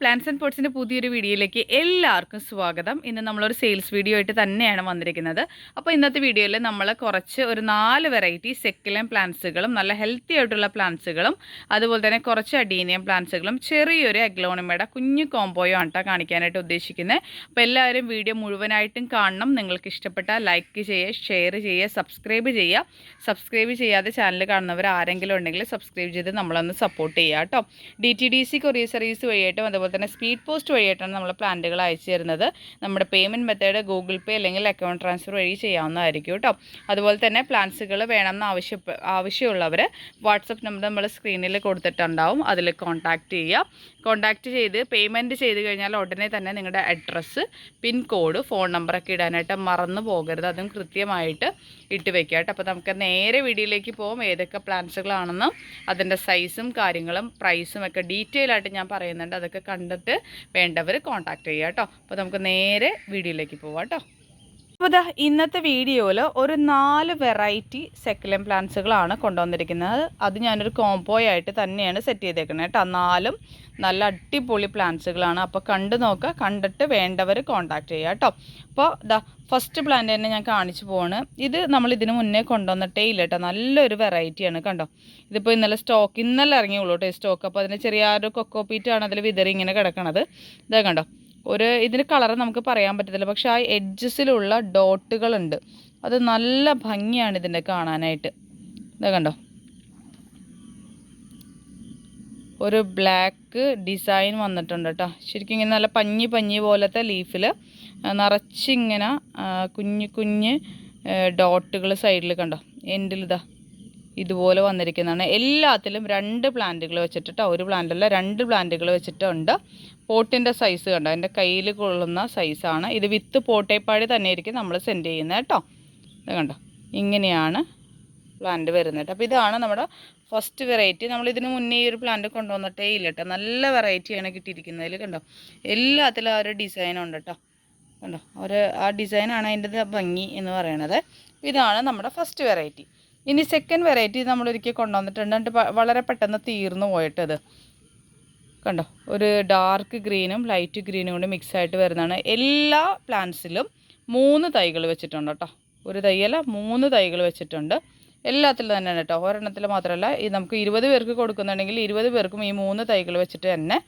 Plants and പോർട്സിന്റെ പുതിയൊരു വീഡിയോയിലേക്ക് എല്ലാവർക്കും സ്വാഗതം. ഇന്ന് നമ്മളൊരു സെയിൽസ് വീഡിയോ ആയിട്ട് തന്നെയാണ് വന്നിരിക്കുന്നത്. അപ്പോൾ ഇന്നത്തെ വീഡിയോയിൽ നമ്മൾ കുറച്ച് ഒരു നാല് വെറൈറ്റി സെക്കിലൻ പ്ലാന്റ്സുകളും നല്ല ഹെൽത്തി ആയിട്ടുള്ള പ്ലാന്റ്സുകളും അതുപോലെ തന്നെ കുറച്ച് അഡീനിയം പ്ലാന്റ്സുകളും ചെറിയൊരു അഗ്ലോണിമയുടെ കുഞ്ഞു കോംബോയോ ആണ് കേട്ടോ കാണിക്കാനായിട്ട് ഉദ്ദേശിക്കുന്നത് അപ്പോൾ എല്ലാവരും വീഡിയോ മുഴുവനായിട്ടും കാണണം. നിങ്ങൾക്ക് ഇഷ്ടപ്പെട്ടാൽ ലൈക്ക് ചെയ്യുക ഷെയർ ചെയ്യുക സബ്സ്ക്രൈബ് ചെയ്യുക. സബ്സ്ക്രൈബ് ചെയ്യാതെ ചാനൽ കാണുന്നവർ ആരെങ്കിലും ഉണ്ടെങ്കിൽ സബ്സ്ക്രൈബ് ചെയ്ത് നമ്മളൊന്ന് സപ്പോർട്ട് ചെയ്യുക കേട്ടോ D T D C courier service വഴിയായിട്ടും അതുപോലെ തന്നെ സ്പീഡ് പോസ്റ്റ് വഴിയായിട്ടാണ് നമ്മൾ പ്ലാന്റുകൾ അയച്ചു തരുന്നത്. നമ്മുടെ പേയ്മെന്റ് മെത്തേഡ് ഗൂഗിൾ പേ അല്ലെങ്കിൽ അക്കൗണ്ട് ട്രാൻസ്ഫർ വഴി ചെയ്യാവുന്നതായിരിക്കും കേട്ടോ. അതുപോലെ തന്നെ പ്ലാൻസുകൾ വേണമെന്ന് ആവശ്യ ആവശ്യമുള്ളവർ വാട്സപ്പ് നമ്പർ നമ്മൾ സ്ക്രീനിൽ കൊടുത്തിട്ടുണ്ടാവും. അതിൽ കോൺടാക്റ്റ് ചെയ്യുക. കോൺടാക്റ്റ് ചെയ്ത് പേയ്മെന്റ് ചെയ്ത് കഴിഞ്ഞാൽ ഉടനെ തന്നെ നിങ്ങളുടെ അഡ്രസ്സ് പിൻ കോഡ് ഫോൺ നമ്പറൊക്കെ ഇടാനായിട്ട് മറന്നു പോകരുത്. അതും കൃത്യമായിട്ട് ഇട്ട് വെക്കുക കേട്ടോ. അപ്പോൾ നമുക്ക് നേരെ വീഡിയോയിലേക്ക് പോകും ഏതൊക്കെ പ്ലാൻസുകളാണെന്നും അതിന്റെ സൈസും കാര്യങ്ങളും പ്രൈസും ഒക്കെ ഡീറ്റെയിൽ ആയിട്ട് ഞാൻ പറയുന്നുണ്ട്. അതൊക്കെ കണ്ടിട്ട് വേണ്ടവർ കോൺടാക്റ്റ് ചെയ്യുക കേട്ടോ അപ്പോൾ നമുക്ക് നേരെ വീഡിയോയിലേക്ക് പോവാം കേട്ടോ അപ്പോൾ ദാ ഇന്നത്തെ വീഡിയോയിൽ ഒരു നാല് വെറൈറ്റി സെക്കലൻ പ്ലാന്റ്സുകളാണ് കൊണ്ടുവന്നിരിക്കുന്നത്. അത് ഞാനൊരു കോംബോ ആയിട്ട് തന്നെയാണ് സെറ്റ് ചെയ്തേക്കുന്നത് കേട്ടോ. നാലും നല്ല അടിപൊളി പ്ലാന്റ്സുകളാണ്. അപ്പോൾ കണ്ടു നോക്കുക കണ്ടിട്ട് വേണ്ടവർ കോൺടാക്ട് ചെയ്യുക കേട്ടോ. അപ്പോൾ ദാ ഫസ്റ്റ് പ്ലാന്റ് തന്നെ ഞാൻ കാണിച്ചു പോവാണ്. ഇത് നമ്മൾ ഇതിന് മുന്നേ കൊണ്ടുവന്നിട്ടേ ഇല്ല കേട്ടോ. നല്ലൊരു വെറൈറ്റിയാണ് കണ്ടോ. ഇതിപ്പോൾ ഇന്നലെ സ്റ്റോക്ക് ഇന്നലെ ഇറങ്ങിയുള്ളൂ കേട്ടോ സ്റ്റോക്ക്. അപ്പോൾ അതിന് ചെറിയൊരു കൊക്കോ പീറ്റാണ് അതിൽ വിതറി ഇങ്ങനെ കിടക്കണത്. ഇതാ കണ്ടോ. ഒരു ഇതിന് കളർ നമുക്ക് പറയാൻ പറ്റത്തില്ല. പക്ഷെ ആ എഡ്ജസിലുള്ള ഡോട്ടുകളുണ്ട് അത് നല്ല ഭംഗിയാണ് ഇതിന്റെ കാണാനായിട്ട്. ഇതാ കണ്ടോ? ഒരു ബ്ലാക്ക് ഡിസൈൻ വന്നിട്ടുണ്ട് കേട്ടോ. ശരിക്കും ഇങ്ങനെ നല്ല പഞ്ഞി പഞ്ഞി പോലത്തെ ലീഫിൽ നിറച്ചിങ്ങനെ കുഞ്ഞ് കുഞ്ഞ് ഡോട്ടുകൾ സൈഡിൽ കണ്ടോ? എൻഡിലിതാ ഇതുപോലെ വന്നിരിക്കുന്നതാണ്. എല്ലാത്തിലും രണ്ട് പ്ലാന്റുകൾ വെച്ചിട്ടോ ഒരു പ്ലാന്റല്ല രണ്ട് പ്ലാന്റുകൾ വെച്ചിട്ടുണ്ട്. പോട്ടിന്റെ സൈസ് കണ്ടോ? എന്റെ കയ്യിൽ കൊള്ളുന്ന സൈസാണ് ഇത് വിത്ത് പോട്ടേപ്പാടി തന്നെ ആയിരിക്കും നമ്മൾ സെൻഡ് ചെയ്യുന്നത് കേട്ടോ. ഇത് കണ്ടോ? ഇങ്ങനെയാണ് പ്ലാന്റ് വരുന്നത്. അപ്പോൾ ഇതാണ് നമ്മുടെ ഫസ്റ്റ് വെറൈറ്റി നമ്മൾ ഇതിന് മുന്നേ ഈ ഒരു പ്ലാന്റ് കൊണ്ടുവന്നിട്ടേ ഇല്ല കേട്ടോ. നല്ല വെറൈറ്റിയാണ് കിട്ടിയിരിക്കുന്നതിൽ കണ്ടോ? എല്ലാത്തിലും ആ ഒരു ഡിസൈൻ ഉണ്ട് കേട്ടോ. കണ്ടോ? ഒരു ആ ഡിസൈനാണ് അതിന്റെ ഭംഗി എന്ന് പറയണത്. ഇതാണ് നമ്മുടെ ഫസ്റ്റ് വെറൈറ്റി ഇനി സെക്കൻഡ് വെറൈറ്റി നമ്മൾ ഒരിക്കൽ കൊണ്ടുവന്നിട്ടുണ്ട്. എന്നിട്ട് വളരെ പെട്ടെന്ന് തീർന്നു പോയിട്ടത്. കണ്ടോ ഒരു ഡാർക്ക് ഗ്രീനും ലൈറ്റ് ഗ്രീനും കൂടി മിക്സ് ആയിട്ട് വരുന്നതാണ്. എല്ലാ പ്ലാന്റ്സിലും മൂന്ന് തൈകൾ വെച്ചിട്ടുണ്ട് കേട്ടോ. ഒരു തൈയല്ല മൂന്ന് തൈകൾ വെച്ചിട്ടുണ്ട്. എല്ലാത്തിലും തന്നെയാണ് കേട്ടോ. ഒരെണ്ണത്തിൽ മാത്രമല്ല ഈ നമുക്ക് ഇരുപത് പേർക്ക് കൊടുക്കുന്നുണ്ടെങ്കിൽ ഇരുപത് പേർക്കും ഈ മൂന്ന് തൈകൾ വെച്ചിട്ട് തന്നെ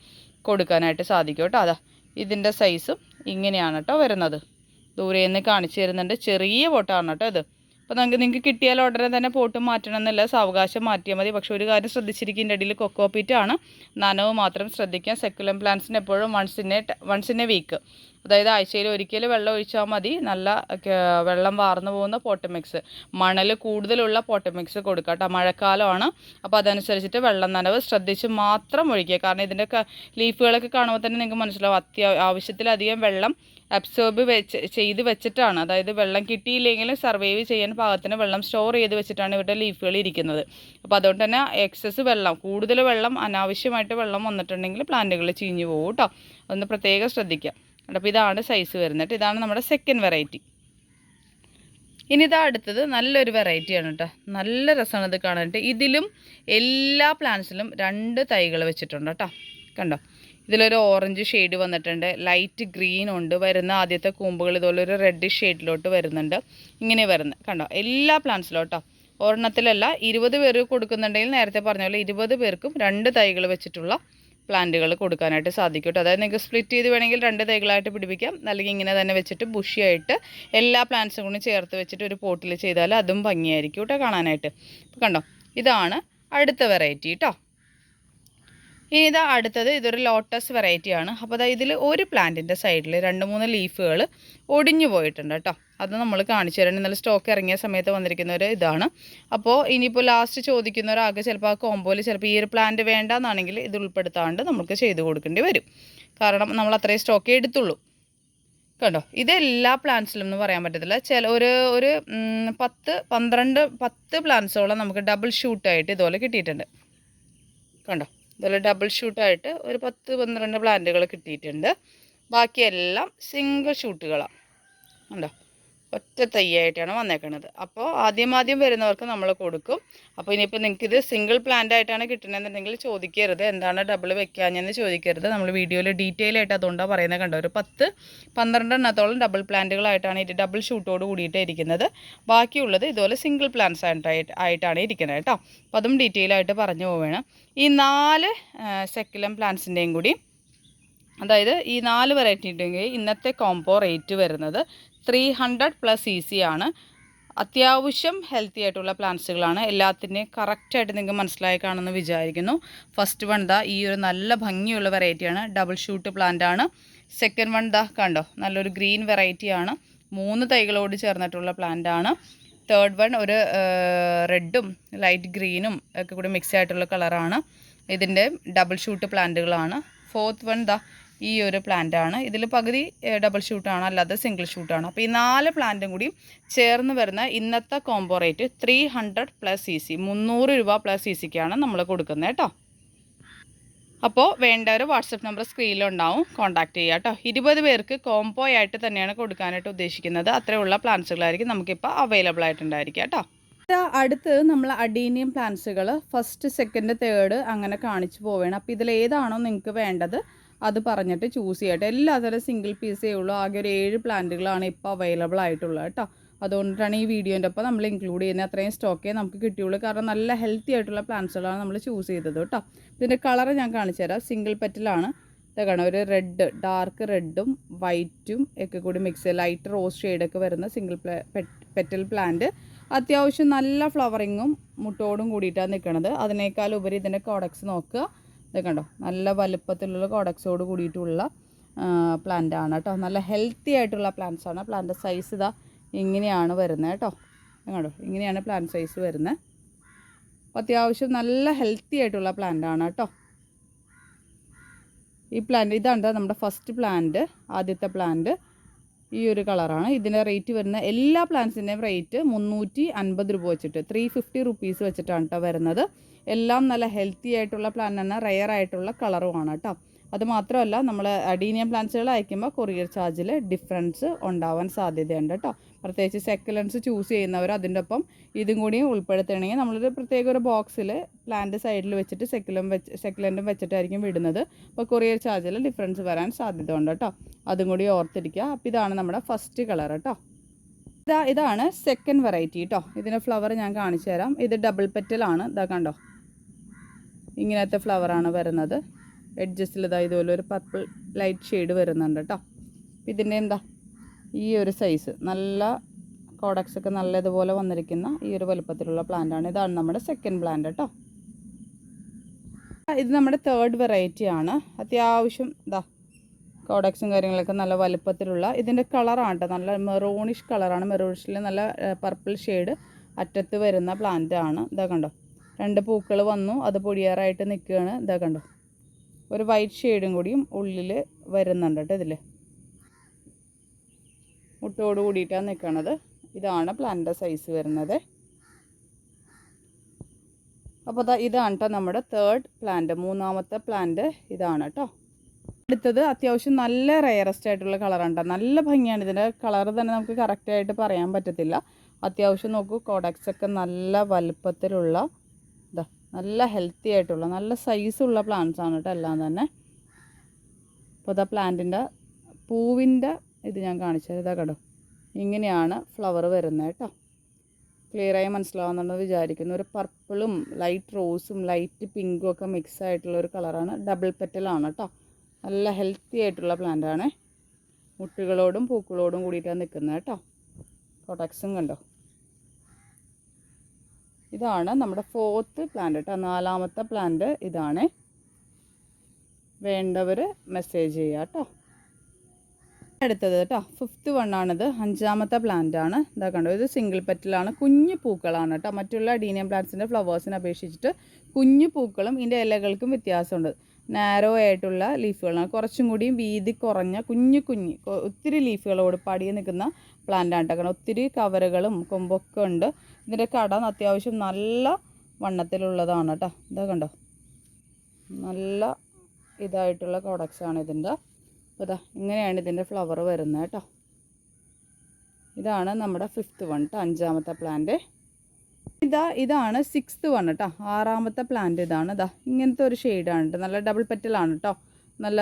കൊടുക്കാനായിട്ട് സാധിക്കും കേട്ടോ. അതാ ഇതിന്റെ സൈസും ഇങ്ങനെയാണ് കേട്ടോ വരുന്നത്. ദൂരെ നിന്ന് കാണിച്ചു തരുന്നുണ്ട്. ചെറിയ പോട്ടാണ് കേട്ടോ ഇത്. അപ്പോൾ നമുക്ക് നിങ്ങൾക്ക് കിട്ടിയാൽ ഉടനെ തന്നെ പോട്ട് മാറ്റണം എന്നല്ല. സാവകാശം മാറ്റിയാൽ മതി. പക്ഷേ ഒരു കാര്യം ശ്രദ്ധിച്ചിരിക്കും ഇടയിൽ കൊക്കോപ്പീറ്റാണ് നനവ് മാത്രം ശ്രദ്ധിക്കാം സെക്കുലം പ്ലാന്റ്സിന് എപ്പോഴും once in a once in a week അതായത് ആഴ്ചയിൽ ഒരിക്കൽ വെള്ളം ഒഴിച്ചാൽ മതി. നല്ല വെള്ളം വാർന്നു പോകുന്ന പോട്ട് മിക്സ് മണൽ കൂടുതലുള്ള പോട്ട് മിക്സ് കൊടുക്കുക കേട്ടോ മഴക്കാലമാണ്. അപ്പോൾ അതനുസരിച്ചിട്ട് വെള്ളം നനവ് ശ്രദ്ധിച്ച് മാത്രം ഒഴിക്കുക. കാരണം ഇതിന്റെ ലീഫുകളൊക്കെ കാണുമ്പോൾ തന്നെ നിങ്ങൾക്ക് മനസ്സിലാവും. അത്യാ ആവശ്യത്തിലധികം വെള്ളം അബ്സോർബ് വെച്ച് ചെയ്ത് വെച്ചിട്ടാണ്. അതായത് വെള്ളം കിട്ടിയില്ലെങ്കിൽ സർവൈവ് ചെയ്യാൻ പാകത്തിന് വെള്ളം സ്റ്റോർ ചെയ്ത് വെച്ചിട്ടാണ് ഇവരുടെ ലീഫുകൾ ഇരിക്കുന്നത്. അപ്പോൾ അതുകൊണ്ട് തന്നെ എക്സസ് വെള്ളം കൂടുതൽ വെള്ളം അനാവശ്യമായിട്ട് വെള്ളം വന്നിട്ടുണ്ടെങ്കിൽ പ്ലാന്റുകൾ ചീഞ്ഞു പോകും കേട്ടോ. അതൊന്ന് പ്രത്യേകം ശ്രദ്ധിക്കുക. അപ്പോൾ ഇതാണ് സൈസ് വരുന്നത്. ഇതാണ് നമ്മുടെ സെക്കൻഡ് വെറൈറ്റി ഇനി ഇതാ അടുത്തത് നല്ലൊരു വെറൈറ്റിയാണ് കേട്ടോ. നല്ല രസമാണ് ഇത് കാണാനായിട്ട്. ഇതിലും എല്ലാ പ്ലാന്റ്സിലും രണ്ട് തൈകൾ വെച്ചിട്ടുണ്ട് കേട്ടോ. കണ്ടോ? ഇതിലൊരു ഓറഞ്ച് ഷെയ്ഡ് വന്നിട്ടുണ്ട്. ലൈറ്റ് ഗ്രീൻ ഉണ്ട്. വരുന്ന ആദ്യത്തെ കൂമ്പുകൾ ഇതുപോലെ ഒരു റെഡ് ഷെയ്ഡിലോട്ട് വരുന്നുണ്ട്. ഇങ്ങനെ വരുന്നത് കണ്ടോ? എല്ലാ പ്ലാന്റ്സിലോട്ടോ ഒരെണ്ണത്തിലല്ല ഇരുപത് പേർ കൊടുക്കുന്നുണ്ടെങ്കിൽ നേരത്തെ പറഞ്ഞ പോലെ ഇരുപത് പേർക്കും രണ്ട് തൈകൾ വെച്ചിട്ടുള്ള പ്ലാന്റുകൾ കൊടുക്കാനായിട്ട് സാധിക്കും കേട്ടോ. അതായത് നിങ്ങൾക്ക് സ്പ്ലിറ്റ് ചെയ്ത് വേണമെങ്കിൽ രണ്ട് തൈകളായിട്ട് പിടിപ്പിക്കാം. അല്ലെങ്കിൽ ഇങ്ങനെ തന്നെ വെച്ചിട്ട് ബുഷിയായിട്ട് എല്ലാ പ്ലാന്റ്സും കൂടി ചേർത്ത് വെച്ചിട്ട് ഒരു പോട്ടിൽ ചെയ്താൽ അതും ഭംഗിയായിരിക്കും കേട്ടോ കാണാനായിട്ട്. കണ്ടോ? ഇതാണ് അടുത്ത വെറൈറ്റി കേട്ടോ ഇനി ഇതാ അടുത്തത് ഇതൊരു ലോട്ടസ് വെറൈറ്റിയാണ് അപ്പോൾ അതാ ഇതിൽ ഒരു പ്ലാന്റിന്റെ സൈഡിൽ രണ്ട് മൂന്ന് ലീഫുകൾ ഒടിഞ്ഞു പോയിട്ടുണ്ട് കേട്ടോ അത് നമ്മൾ കാണിച്ചു തരണം ഇന്നലെ സ്റ്റോക്ക് ഇറങ്ങിയ സമയത്ത് വന്നിരിക്കുന്ന ഒരു ഇതാണ്. അപ്പോൾ ഇനിയിപ്പോൾ ലാസ്റ്റ് ചോദിക്കുന്ന ഒരാൾക്ക് ചിലപ്പോൾ ആ കോമ്പോയിൽ ചിലപ്പോൾ ഈ ഒരു പ്ലാന്റ് വേണ്ടാന്നാണെങ്കിൽ ഇത് ഉൾപ്പെടുത്താണ്ട് നമുക്ക് ചെയ്ത് കൊടുക്കേണ്ടി വരും. കാരണം നമ്മൾ അത്രയും സ്റ്റോക്കേ എടുത്തുള്ളൂ. കണ്ടോ? ഇത് എല്ലാ പ്ലാന്റ്സിലും എന്ന് പറയാൻ പറ്റത്തില്ല. ചില ഒരു ഒരു പത്ത് പന്ത്രണ്ട് പത്ത് പ്ലാന്റ്സോളം നമുക്ക് ഡബിൾ ഷൂട്ടായിട്ട് ഇതുപോലെ കിട്ടിയിട്ടുണ്ട്. കണ്ടോ? ഇതുപോലെ ഡബിൾ ഷൂട്ടായിട്ട് ഒരു പത്ത് പന്ത്രണ്ട് പ്ലാന്റുകൾ കിട്ടിയിട്ടുണ്ട്. ബാക്കിയെല്ലാം സിംഗിൾ ഷൂട്ടുകളാണ് കണ്ടോ? ഒറ്റ തൈയായിട്ടാണ് വന്നേക്കുന്നത് അപ്പോൾ ആദ്യം ആദ്യം വരുന്നവർക്ക് നമ്മൾ കൊടുക്കും. അപ്പോൾ ഇനിയിപ്പോൾ നിങ്ങൾക്ക് ഇത് സിംഗിൾ പ്ലാന്റ് ആയിട്ടാണ് കിട്ടണമെന്നുണ്ടെങ്കിൽ ചോദിക്കരുത്. എന്താണ് ഡബിൾ വെക്കാഞ്ഞെന്ന് ചോദിക്കരുത്. നമ്മൾ വീഡിയോയിൽ ഡീറ്റെയിൽ ആയിട്ട് അതുകൊണ്ടാണ് പറയുന്നത് കണ്ടോ? ഒരു പത്ത് പന്ത്രണ്ട് എണ്ണത്തോളം ഡബിൾ പ്ലാന്റുകളായിട്ടാണ് ഇത് ഡബിൾ ഷൂട്ടോട് കൂടിയിട്ട് ഇരിക്കുന്നത്. ബാക്കിയുള്ളത് ഇതുപോലെ സിംഗിൾ പ്ലാന്റ്സ് ആയിട്ട് ആയിട്ടാണ് ഇരിക്കുന്നത് കേട്ടോ. അപ്പോൾ അതും ഡീറ്റെയിൽ ആയിട്ട് പറഞ്ഞു പോവുകയാണ് ഈ നാല് സെക്കുലം പ്ലാന്റ്സിന്റെയും കൂടി അതായത് ഈ നാല് വെറൈറ്റി ഉണ്ടെങ്കിൽ ഇന്നത്തെ കോംബോ റേറ്റ് വരുന്നത് three hundred plus E C ആണ്. അത്യാവശ്യം ഹെൽത്തി ആയിട്ടുള്ള പ്ലാന്റ്സുകളാണ് എല്ലാത്തിന്റെയും കറക്റ്റായിട്ട് നിങ്ങൾക്ക് മനസ്സിലായി കാണുമെന്ന് വിചാരിക്കുന്നു. ഫസ്റ്റ് വൺ ദാ ഈ ഒരു നല്ല ഭംഗിയുള്ള വെറൈറ്റിയാണ് ഡബിൾ ഷൂട്ട് പ്ലാന്റ് ആണ്. സെക്കൻഡ് വൺ ദാ കണ്ടോ നല്ലൊരു ഗ്രീൻ വെറൈറ്റിയാണ് മൂന്ന് തൈകളോട് ചേർന്നിട്ടുള്ള പ്ലാന്റ് ആണ്. തേർഡ് വൺ ഒരു റെഡും ലൈറ്റ് ഗ്രീനും ഒക്കെ കൂടി മിക്സ് ആയിട്ടുള്ള കളറാണ് ഇതിന്റെ ഡബിൾ ഷൂട്ട് പ്ലാന്റുകളാണ് ഫോർത്ത് വൺ ദാ ഈ ഒരു പ്ലാന്റാണ് ഇതിൽ പകുതി ഡബിൾ ഷൂട്ടാണ് അല്ലാതെ സിംഗിൾ ഷൂട്ടാണ് അപ്പോൾ ഈ നാല് പ്ലാന്റും കൂടി ചേർന്ന് വരുന്ന ഇന്നത്തെ combo rate three hundred plus C C മുന്നൂറ് രൂപ പ്ലസ് സി സിക്കാണ് നമ്മൾ കൊടുക്കുന്നത് കേട്ടോ. അപ്പോൾ വേണ്ടവർ വാട്സപ്പ് നമ്പർ സ്ക്രീനിലുണ്ടാവും കോൺടാക്ട് ചെയ്യുക കേട്ടോ. ഇരുപത് പേർക്ക് കോംബോ ആയിട്ട് തന്നെയാണ് കൊടുക്കാനായിട്ട് ഉദ്ദേശിക്കുന്നത്. അത്രയുള്ള പ്ലാന്റ്സുകളായിരിക്കും നമുക്കിപ്പോൾ അവൈലബിൾ ആയിട്ടുണ്ടായിരിക്കുക കേട്ടോ. അടുത്ത് നമ്മൾ അഡീനിയം പ്ലാന്റ്സുകൾ ഫസ്റ്റ് സെക്കൻഡ് തേർഡ് അങ്ങനെ കാണിച്ചു പോവുകയാണ്. അപ്പോൾ ഇതിൽ ഏതാണോ നിങ്ങൾക്ക് വേണ്ടത്? അത് പറഞ്ഞിട്ട് ചൂസ് ചെയ്യട്ടെ. എല്ലാ തരം സിംഗിൾ പീസേ ഉള്ളൂ. ആകെ ഒരു ഏഴ് പ്ലാന്റുകളാണ് ഇപ്പോൾ അവൈലബിൾ ആയിട്ടുള്ളത് കേട്ടോ. അതുകൊണ്ടാണ് ഈ വീഡിയോന്റെ ഒപ്പം നമ്മൾ ഇൻക്ലൂഡ് ചെയ്യുന്നത്. അത്രയും സ്റ്റോക്കേ നമുക്ക് കിട്ടിയുള്ളൂ. കാരണം നല്ല ഹെൽത്തി ആയിട്ടുള്ള പ്ലാന്റ്സുകളാണ് നമ്മൾ ചൂസ് ചെയ്തത് കേട്ടോ. ഇതിന്റെ കളർ ഞാൻ കാണിച്ചു തരാം. സിംഗിൾ പെറ്റിലാണ് ഇതൊക്കെയാണ് ഒരു റെഡ് ഡാർക്ക് റെഡും വൈറ്റും ഒക്കെ കൂടി മിക്സ് ലൈറ്റ് റോസ് ഷെയ്ഡൊക്കെ വരുന്ന സിംഗിൾ പെറ്റൽ പ്ലാന്റ് അത്യാവശ്യം നല്ല ഫ്ലവറിങ്ങും മുട്ടോടും കൂടിയിട്ടാണ് നിൽക്കുന്നത് അതിനേക്കാൾ ഉപരി ഇതിന്റെ കോഡക്സ് നോക്കുക. ഇത് കണ്ടോ? നല്ല വലുപ്പത്തിലുള്ള കോഡക്സോട് കൂടിയിട്ടുള്ള പ്ലാന്റ് ആണ് കേട്ടോ. നല്ല ഹെൽത്തി ആയിട്ടുള്ള പ്ലാന്റ്സ് ആണ്. പ്ലാന്റ് സൈസ് ഇതാ ഇങ്ങനെയാണ് വരുന്നത് കേട്ടോ. കണ്ടോ? ഇങ്ങനെയാണ് പ്ലാന്റ് സൈസ് വരുന്നത്. അപ്പോൾ അത്യാവശ്യം നല്ല ഹെൽത്തി ആയിട്ടുള്ള പ്ലാന്റ് ആണ് കേട്ടോ. ഈ പ്ലാന്റ് ഇതാണ് നമ്മുടെ ഫസ്റ്റ് പ്ലാന്റ് ആദ്യത്തെ പ്ലാന്റ് ഈ ഒരു കളറാണ്. ഇതിന്റെ റേറ്റ് വരുന്ന എല്ലാ പ്ലാന്റ്സിന്റെയും റേറ്റ് മുന്നൂറ്റി അൻപത് രൂപ വെച്ചിട്ട് ത്രീ ഫിഫ്റ്റി റുപ്പീസ് വെച്ചിട്ടാണ് കേട്ടോ വരുന്നത്. എല്ലാം നല്ല ഹെൽത്തി ആയിട്ടുള്ള പ്ലാൻ തന്നെ റയർ ആയിട്ടുള്ള കളറുമാണ് കേട്ടോ അത് മാത്രമല്ല നമ്മൾ അഡീനിയം പ്ലാന്റ്സുകൾ അയക്കുമ്പോൾ കൊറിയർ ചാർജിൽ ഡിഫറൻസ് ഉണ്ടാവാൻ സാധ്യതയുണ്ട് കേട്ടോ പ്രത്യേകിച്ച് സെക്കലൻസ് ചൂസ് ചെയ്യുന്നവർ അതിന്റെ ഒപ്പം ഇതും കൂടി ഉൾപ്പെടുത്തണമെങ്കിൽ നമ്മളൊരു പ്രത്യേക ഒരു ബോക്സിൽ പ്ലാന്റ് സൈഡിൽ വെച്ചിട്ട് സെക്കുലം വെച്ച് സെക്കുലന്റും വെച്ചിട്ടായിരിക്കും വിടുന്നത്. അപ്പോൾ കൊറിയർ ചാർജിൽ ഡിഫറൻസ് വരാൻ സാധ്യത ഉണ്ട് കേട്ടോ. അതും കൂടി ഓർത്തിരിക്കുക. അപ്പോൾ ഇതാണ് നമ്മുടെ ഫസ്റ്റ് കളർ കേട്ടോ. ഇതാ ഇതാണ് സെക്കൻഡ് വെറൈറ്റി കേട്ടോ ഇതിന്റെ ഫ്ലവർ ഞാൻ കാണിച്ചു തരാം. ഇത് ഡബിൾ പെറ്റലാണ് ഇതാ കണ്ടോ? ഇങ്ങനത്തെ ഫ്ലവറാണ് വരുന്നത്. എഡ്ജസ്റ്റിൽ ഇതാ ഇതുപോലെ ഒരു പർപ്പിൾ ലൈറ്റ് ഷെയ്ഡ് വരുന്നുണ്ട് കേട്ടോ. ഇതിന്റെ എന്താ? ഈ ഒരു സൈസ് നല്ല കോഡക്സ് ഒക്കെ നല്ലതുപോലെ വന്നിരിക്കുന്ന ഈ ഒരു വലുപ്പത്തിലുള്ള പ്ലാന്റാണ് ഇതാണ് നമ്മുടെ സെക്കൻഡ് പ്ലാന്റ് കേട്ടോ ഇത് നമ്മുടെ തേർഡ് വെറൈറ്റി ആണ്. അത്യാവശ്യം ഇതാ കോഡക്സും കാര്യങ്ങളൊക്കെ നല്ല വലുപ്പത്തിലുള്ള ഇതിന്റെ കളറാണ് കേട്ടോ നല്ല മെറൂണിഷ് കളറാണ് മെറൂണിഷിൽ നല്ല പർപ്പിൾ ഷെയ്ഡ് അറ്റത്ത് വരുന്ന പ്ലാന്റ് ആണ്. ഇതാ കണ്ടോ? രണ്ട് പൂക്കൾ വന്നു. അത് പൊടിയാറായിട്ട് നിൽക്കുകയാണ് ഇതാ കണ്ടോ? ഒരു വൈറ്റ് ഷെയ്ഡും കൂടിയും ഉള്ളിൽ വരുന്നുണ്ട് കേട്ടോ ഇതിൽ മുട്ടോട് കൂടിയിട്ടാണ് നിൽക്കുന്നത് ഇതാണ് പ്ലാന്റിന്റെ സൈസ് വരുന്നത്. അപ്പോൾ അതാ ഇതാണ് കേട്ടോ നമ്മുടെ തേർഡ് പ്ലാന്റ് മൂന്നാമത്തെ പ്ലാന്റ് ഇതാണ് കേട്ടോ അടുത്തത് അത്യാവശ്യം നല്ല റയറസ്റ്റ് ആയിട്ടുള്ള കളറാണ് കേട്ടോ നല്ല ഭംഗിയാണ്. ഇതിന്റെ കളർ തന്നെ നമുക്ക് കറക്റ്റായിട്ട് പറയാൻ പറ്റത്തില്ല. അത്യാവശ്യം നോക്കൂ കോഡക്സ് ഒക്കെ നല്ല വലുപ്പത്തിലുള്ള ഇതാ നല്ല ഹെൽത്തി ആയിട്ടുള്ള നല്ല സൈസുള്ള പ്ലാന്റ്സ് ആണ് കേട്ടോ എല്ലാം തന്നെ. അപ്പോൾ ഇതാ പ്ലാന്റിന്റെ പൂവിന്റെ ഇത് ഞാൻ കാണിച്ചു തരാം. കേട്ടോ ഇങ്ങനെയാണ് ഫ്ലവർ വരുന്നത് കേട്ടോ. ക്ലിയറായി മനസ്സിലാവുന്നുണ്ടെന്ന് വിചാരിക്കുന്നു. ഒരു പർപ്പിളും ലൈറ്റ് റോസും ലൈറ്റ് പിങ്കും ഒക്കെ മിക്സ് ആയിട്ടുള്ള ഒരു കളറാണ് ഡബിൾ പെറ്റലാണ് കേട്ടോ. നല്ല ഹെൽത്തി ആയിട്ടുള്ള പ്ലാന്റാണ് മുട്ടുകളോടും പൂക്കളോടും കൂടിയിട്ടാണ് നിൽക്കുന്നത് കേട്ടോ. പ്രൊഡക്ട്സും കണ്ടോ? ഇതാണ് നമ്മുടെ ഫോർത്ത് പ്ലാന്റ് കേട്ടോ. നാലാമത്തെ പ്ലാന്റ് ഇതാണ്. വേണ്ടവർ മെസ്സേജ് ചെയ്യുക കേട്ടോ. അടുത്തത് കേട്ടോ. ഫിഫ്ത്ത് വണ്ണാണിത് അഞ്ചാമത്തെ പ്ലാന്റ് ആണ്. ഇതാ കണ്ടോ ഇത് സിംഗിൾ പെറ്റിലാണ് കുഞ്ഞു പൂക്കളാണ് കേട്ടോ. മറ്റുള്ള ഡീനിയം പ്ലാന്റ്സിന്റെ ഫ്ലവേഴ്സിനെ അപേക്ഷിച്ചിട്ട് കുഞ്ഞു പൂക്കളും ഇതിന്റെ ഇലകൾക്കും വ്യത്യാസമുണ്ട്. നാരോ ആയിട്ടുള്ള ലീഫുകളാണ് കുറച്ചും കൂടിയും വീതി കുറഞ്ഞ കുഞ്ഞു കുഞ്ഞ് ഒത്തിരി ലീഫുകളോട് പടിയെ നിൽക്കുന്ന പ്ലാന്റാണ് കേട്ടോ. ഒത്തിരി കവറുകളും കൊമ്പൊക്കെ ഉണ്ട്. ഇതിന്റെ കട അത്യാവശ്യം നല്ല വണ്ണത്തിലുള്ളതാണ് കേട്ടോ. ഇതാ കണ്ടോ നല്ല ഇതായിട്ടുള്ള പ്രോഡക്റ്റ്സാണ് ഇതിന്റെ ഇതാ ഇങ്ങനെയാണ് ഇതിന്റെ ഫ്ലവർ വരുന്നത് കേട്ടോ. ഇതാണ് നമ്മുടെ ഫിഫ്ത്ത് വൺ കേട്ടോ അഞ്ചാമത്തെ പ്ലാന്റ് ഇതാ ഇതാണ് സിക്സ്ത് വൺ കേട്ടോ ആറാമത്തെ പ്ലാന്റ് ഇതാണ്. ഇതാ ഇങ്ങനത്തെ ഒരു ഷെയ്ഡാണ് കേട്ടോ നല്ല ഡബിൾ പെറ്റലാണ് കേട്ടോ നല്ല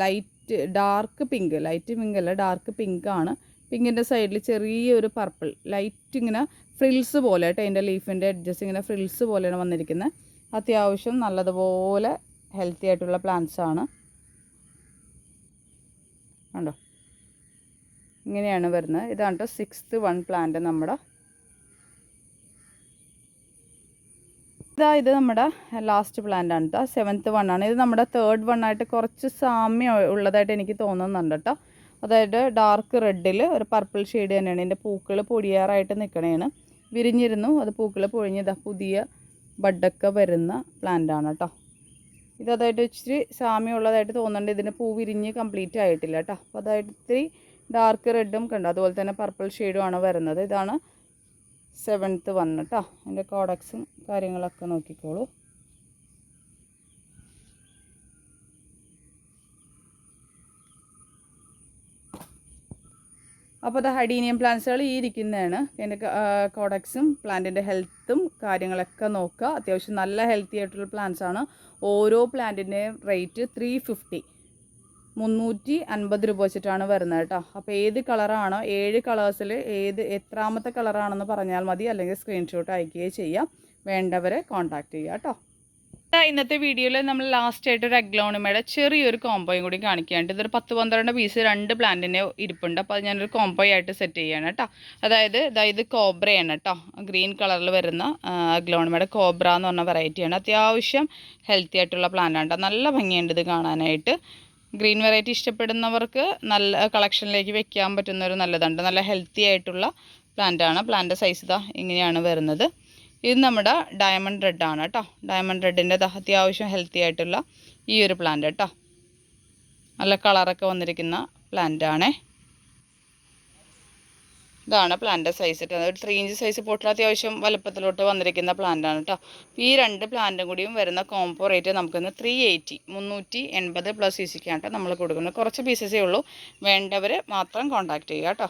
light dark pink light pink അല്ല ഡാർക്ക് പിങ്ക് ആണ്. പിങ്കിന്റെ സൈഡിൽ ചെറിയൊരു പർപ്പിൾ ലൈറ്റ് ഇങ്ങനെ ഫ്രിൽസ് പോലെ കേട്ടോ അതിന്റെ ലീഫിന്റെ അഡ്ജസ്റ്റ് ഇങ്ങനെ ഫ്രിൽസ് പോലെയാണ് വന്നിരിക്കുന്നത് അത്യാവശ്യം നല്ലതുപോലെ ഹെൽത്തി ആയിട്ടുള്ള പ്ലാന്റ്സാണ് കണ്ടോ? ഇങ്ങനെയാണ് വരുന്നത്. ഇതാണ് കേട്ടോ സിക്സ്ത് വൺ പ്ലാന്റ് നമ്മുടെ ഇതാ ഇത് നമ്മുടെ ലാസ്റ്റ് പ്ലാന്റ് ആണ് കേട്ടോ സെവൻത്ത് വൺ ആണ്. ഇത് നമ്മുടെ തേർഡ് വൺ ആയിട്ട് കുറച്ച് സാമ്യം ഉള്ളതായിട്ട് എനിക്ക് തോന്നുന്നുണ്ട് കേട്ടോ അതായത് ഡാർക്ക് റെഡിൽ ഒരു പർപ്പിൾ ഷെയ്ഡ് തന്നെയാണ്. ഇതിന്റെ പൂക്കൾ പൊടിയാറായിട്ട് നിൽക്കണേണ് വിരിഞ്ഞിരുന്നു. അത് പൂക്കൾ പൊഴിഞ്ഞതാ പുതിയ ബഡൊക്കെ വരുന്ന പ്ലാന്റ് ആണ് കേട്ടോ ഇത് അതായിട്ട് ഇച്ചിരി സാമ്യമുള്ളതായിട്ട് തോന്നുന്നുണ്ട്. ഇതിന്റെ പൂ വിരിഞ്ഞ് കംപ്ലീറ്റ് ആയിട്ടില്ല കേട്ടോ. അപ്പോൾ അതായത് ഇത്തിരി ഡാർക്ക് റെഡും കണ്ടു. അതുപോലെ തന്നെ പർപ്പിൾ ഷെയ്ഡും ആണ് വരുന്നത്. ഇതാണ് സെവൻത്ത് വൺ കേട്ടോ അതിന്റെ കോഡക്സും കാര്യങ്ങളൊക്കെ നോക്കിക്കോളൂ. അപ്പോൾ അത് ഹൈഡീനിയം പ്ലാന്റ്സുകൾ ഈ ഇരിക്കുന്നതാണ്. അതിന്റെ കോഡക്സും പ്ലാന്റിന്റെ ഹെൽത്തും കാര്യങ്ങളൊക്കെ നോക്കുക. അത്യാവശ്യം നല്ല ഹെൽത്തി ആയിട്ടുള്ള പ്ലാന്റ്സ് ആണ്. ഓരോ പ്ലാന്റിന്റെയും റേറ്റ് ത്രീ ഫിഫ്റ്റി. മുന്നൂറ്റി അൻപത് രൂപ വെച്ചിട്ടാണ് വരുന്നത് കേട്ടോ. അപ്പോൾ ഏത് കളറാണോ ഏഴ് കളേഴ്സിൽ ഏത് എത്രാമത്തെ കളറാണെന്ന് പറഞ്ഞാൽ മതി. അല്ലെങ്കിൽ സ്ക്രീൻഷോട്ട് അയക്കുകയോ ചെയ്യാം. വേണ്ടവരെ കോൺടാക്റ്റ് ചെയ്യുക കേട്ടോ. ഇന്നത്തെ വീഡിയോയിൽ നമ്മൾ ലാസ്റ്റ് ആയിട്ട് ഒരു അഗ്ലോണിമയുടെ ചെറിയൊരു കോമ്പോയും കൂടി കാണിക്കുകയാണ്. ഇതൊരു പത്ത് പന്ത്രണ്ട് പീസ് രണ്ട് പ്ലാന്റിന് ഇരിപ്പുണ്ട്. അപ്പോൾ അത് ഞാനൊരു കോംബോ ആയിട്ട് സെറ്റ് ചെയ്യാണ് കേട്ടോ. അതായത് ഇതായത് കോബ്രയാണ് കേട്ടോ. ഗ്രീൻ കളറിൽ വരുന്ന അഗ്ലോണിമയുടെ കോബ്ര എന്ന് പറഞ്ഞ വെറൈറ്റിയാണ് അത്യാവശ്യം ഹെൽത്തി ആയിട്ടുള്ള പ്ലാന്റാണ് കേട്ടോ. നല്ല ഭംഗിയുണ്ട് ഇത് കാണാനായിട്ട്. ഗ്രീൻ വെറൈറ്റി ഇഷ്ടപ്പെടുന്നവർക്ക് നല്ല കളക്ഷനിലേക്ക് വെക്കാൻ പറ്റുന്ന ഒരു നല്ലതുണ്ട്. നല്ല ഹെൽത്തി ആയിട്ടുള്ള പ്ലാന്റാണ് പ്ലാന്റ് സൈസ് ഇതാ ഇങ്ങനെയാണ് വരുന്നത്. ഇത് നമ്മുടെ ഡയമണ്ട് റെഡ് ആണ് കേട്ടോ ഡയമണ്ട് റെഡിന്റെ അത്യാവശ്യം ഹെൽത്തി ആയിട്ടുള്ള ഈ ഒരു പ്ലാന്റ് കേട്ടോ നല്ല കളറൊക്കെ വന്നിരിക്കുന്ന പ്ലാന്റ് ആണേ. ഇതാണ് പ്ലാന്റ് സൈസ് ഒരു ത്രീ ഇഞ്ച് സൈസ് പോട്ടിൽ അത്യാവശ്യം വലുപ്പത്തിലോട്ട് വന്നിരിക്കുന്ന പ്ലാന്റ് ആണ് കേട്ടോ ഈ രണ്ട് പ്ലാന്റും കൂടിയും വരുന്ന കോംബോ റേറ്റ് നമുക്കിന്ന് ത്രീ എയ്റ്റി മുന്നൂറ്റി എൺപത് പ്ലസ് സി സിക്കാണ് നമ്മൾ കൊടുക്കുന്നത്. കുറച്ച് പീസസേ ഉള്ളൂ. വേണ്ടവർ മാത്രം കോൺടാക്റ്റ് ചെയ്യുക കേട്ടോ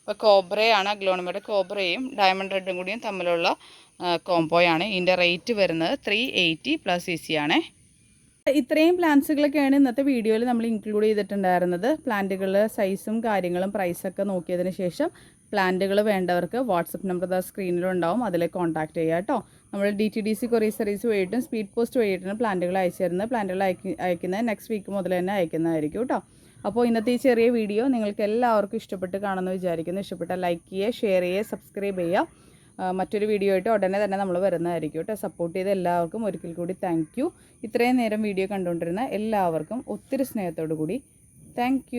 അപ്പോൾ കോബ്രയാണ് അഗ്ലോണിമയുടെ കോബ്രയും ഡയമണ്ട് റെഡും കൂടിയും തമ്മിലുള്ള കോംബോയാണ് ഇതിന്റെ റേറ്റ് വരുന്നത് three eighty plus C C ആണേ. ഇത്രയും പ്ലാന്റ്സുകളൊക്കെയാണ് ഇന്നത്തെ വീഡിയോയിൽ നമ്മൾ ഇൻക്ലൂഡ് ചെയ്തിട്ടുണ്ടായിരുന്നത്. പ്ലാന്റുകൾ സൈസും കാര്യങ്ങളും പ്രൈസൊക്കെ നോക്കിയതിന് ശേഷം പ്ലാന്റുകൾ വേണ്ടവർക്ക് വാട്സപ്പ് നമ്പർ ദാ സ്ക്രീനിലുണ്ടാവും അതിൽ കോൺടാക്ട് ചെയ്യുക കേട്ടോ. നമ്മൾ D T D C courier service വഴിയിട്ടും speed post വഴിയിട്ടാണ് പ്ലാന്റുകൾ അയച്ചു തരുന്നത്. പ്ലാന്റുകൾ അയക്കി അയക്കുന്നത് നെക്സ്റ്റ് വീക്ക് മുതൽ തന്നെ അയക്കുന്നതായിരിക്കും കേട്ടോ. അപ്പോൾ ഇന്നത്തെ ഈ ചെറിയ വീഡിയോ നിങ്ങൾക്ക് എല്ലാവർക്കും ഇഷ്ടപ്പെട്ട് കാണുമെന്ന് വിചാരിക്കുന്നു. ഇഷ്ടപ്പെട്ട ലൈക്ക് ചെയ്യുക ഷെയർ ചെയ്യുക സബ്സ്ക്രൈബ് ചെയ്യുക. മറ്റൊരു വീഡിയോ ആയിട്ട് ഉടനെ തന്നെ നമ്മൾ വരുന്നതായിരിക്കും കേട്ടോ. സപ്പോർട്ട് ചെയ്ത എല്ലാവർക്കും ഒരിക്കൽ കൂടി താങ്ക് ഇത്രയും നേരം വീഡിയോ കണ്ടുകൊണ്ടിരുന്ന എല്ലാവർക്കും ഒത്തിരി സ്നേഹത്തോടു കൂടി താങ്ക്